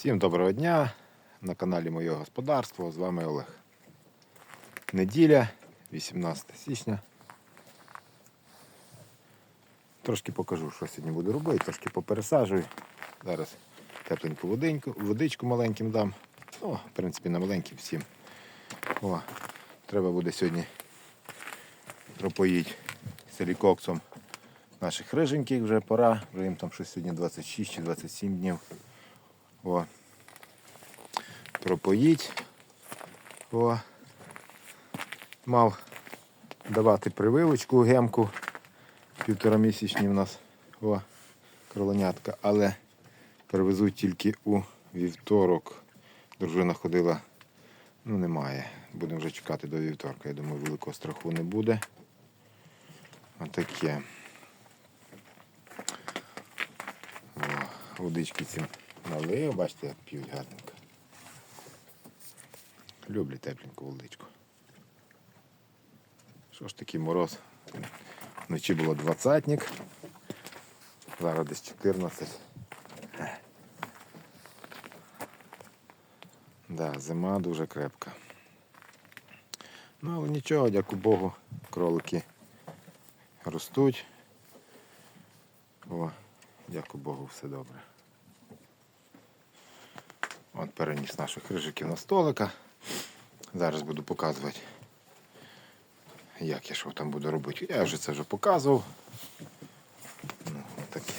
Всім доброго дня на каналі Моє Господарство. З вами Олег. Неділя, 18 січня. Трошки покажу, що сьогодні буду робити, трошки попересаджую. Зараз тепленьку воденьку, водичку маленьким дам. Ну, в принципі, на маленьким всім. О, треба буде сьогодні пропоїти силікоксом наших риженьких вже пора. Вже їм там щось сьогодні 26 чи 27 днів. О. Пропоїть. О. Мав давати прививочку гемку. Півтора місячні в нас о, кролонятка, але привезуть тільки у вівторок. Дружина ходила, ну немає. Будемо вже чекати до вівторка. Я думаю, великого страху не буде. Отаке. Водички цим налив, бачите, як п'ють гарненько. Люблю тепленьку водичку. Що ж такий мороз? Вночі було двадцятник, зараз десь 14. Да, зима дуже крепка. Ну, але нічого, дякую Богу, кролики ростуть. О, дякую Богу, все добре. От переніс наших рижиків на столика. Зараз буду показувати, як я що там буду робити. Я вже це вже показував. Ну, таке.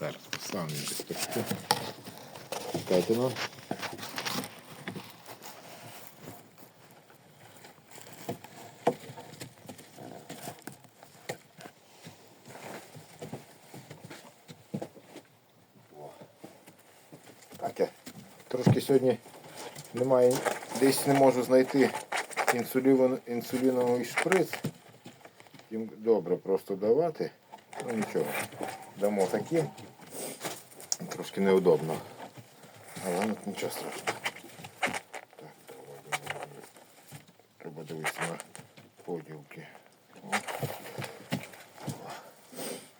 Зараз поставлю десь таке. Чекайте ну. Трошки сьогодні немає, десь не можу знайти інсулін, інсуліновий шприц. Їм добре просто давати. Ну нічого. Дамо таким. Трошки неудобно. Але ну, нічого страшного. Так, давай, Треба дивитися на поділки.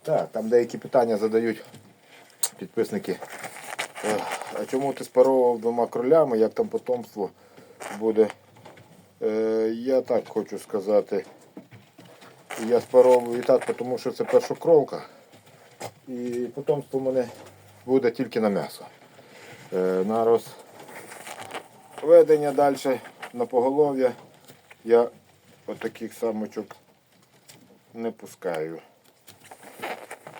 Так, там деякі питання задають підписники. А чому ти спаровував двома кролями, як там потомство буде? Е, я так хочу сказати. Я спаровую і так, тому що це першокровка. І потомство в мене буде тільки на м'ясо. Е, на розведення далі на поголов'я я отаких самочок не пускаю.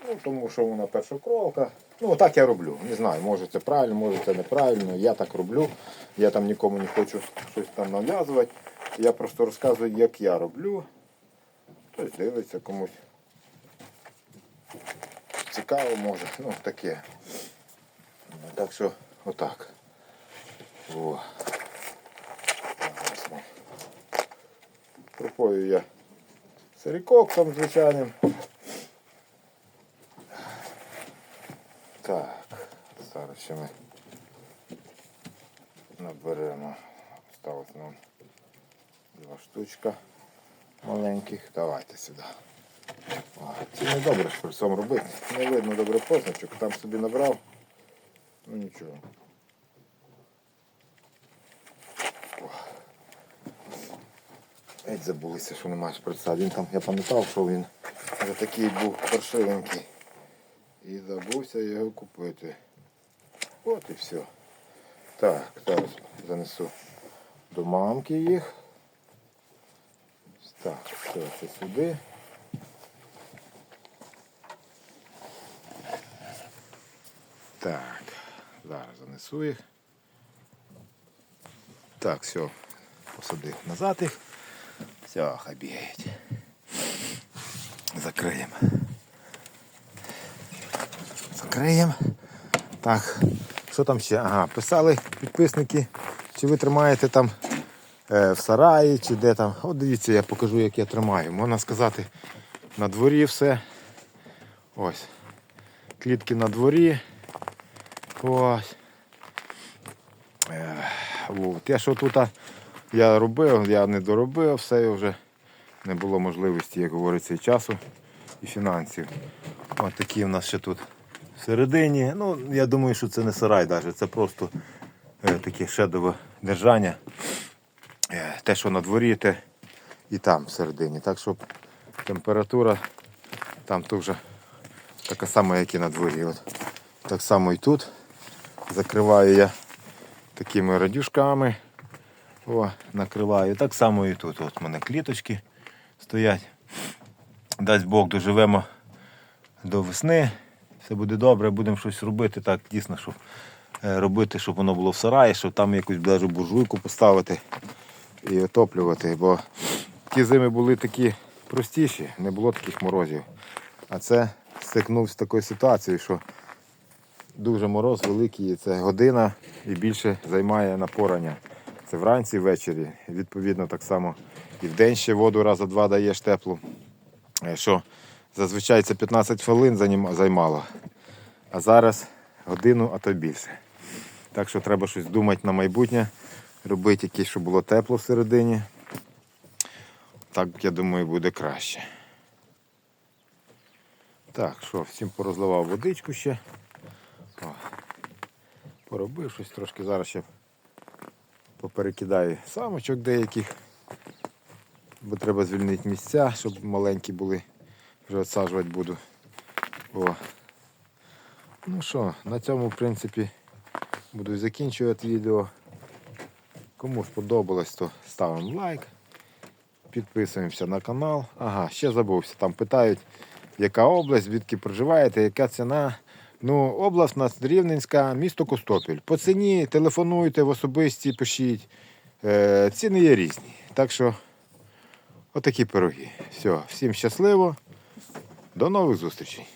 Ну, тому що вона першокровка. Ну, так я роблю. Не знаю, може це правильно, може це неправильно. Я так роблю. Я там нікому не хочу щось там нав'язувати. Я просто розказую, як я роблю. Хтось дивиться комусь. Цікаво може. Ну, таке. Так що отак. О. Пропою я сирікоксом звичайним. Так, зараз ще ми наберемо. Осталось нам два штучка маленьких. Давайте сюди. О, Це не добре шприцом робити. Не видно добре позначок. Там собі набрав. Ну нічого. Геть забулися, що немає шприца. Він там, я пам'ятав, що він такий був паршивенький. І забувся його купити. От і все. Так, зараз занесу до мамки їх. Так, все це сюди. Так, зараз занесу їх. Так, все, посадив назад їх. Все, хай. Закриємо. Закриємо. Так, що там ще? Ага, писали підписники, чи ви тримаєте там е, в сараї, чи де там. От дивіться, я покажу, як я тримаю. Можна сказати, на дворі все. Ось. Клітки на дворі. Ось. Те, що тут я робив, я не доробив, все вже не було можливості, як говориться, і часу, і фінансів. Ось такі в нас ще тут всередині. Ну, я думаю, що це не сарай навіть, це просто е, таке шедове держання. Е, те, що на дворі, те і там всередині. Так що температура там теж така сама, як і на дворі. От. Так само і тут. Закриваю я такими радюшками. О, накриваю. Так само і тут. От у мене кліточки стоять. Дасть Бог доживемо до весни. Все буде добре, будемо щось робити. Так, дійсно, щоб е, робити, щоб воно було в сараї, щоб там якусь навіть буржуйку поставити і отоплювати. Бо ті зими були такі простіші, не було таких морозів. А це стикнувся з такою ситуацією, що дуже мороз великий, і це година і більше займає напорання. Це вранці ввечері. Відповідно, так само і вдень ще воду раза два даєш теплу. Е, Що зазвичай це 15 хвилин займало, а зараз годину, а то більше. Так що треба щось думати на майбутнє, робити якесь, щоб було тепло всередині. Так, я думаю, буде краще. Так, що, всім порозливав водичку ще. О, поробив щось трошки. Зараз ще поперекидаю самочок деяких. Бо треба звільнити місця, щоб маленькі були. Вже відсаджувати буду. О. Ну що, на цьому, в принципі, буду закінчувати відео. Кому сподобалось, то ставимо лайк. Підписуємося на канал. Ага, ще забувся. Там питають, яка область, звідки проживаєте, яка ціна. Ну, область у нас Рівненська, місто Костопіль. По ціні телефонуйте в особисті, пишіть. Е, ціни є різні. Так що, отакі пироги. Все, всім щасливо. До нових зустрічей.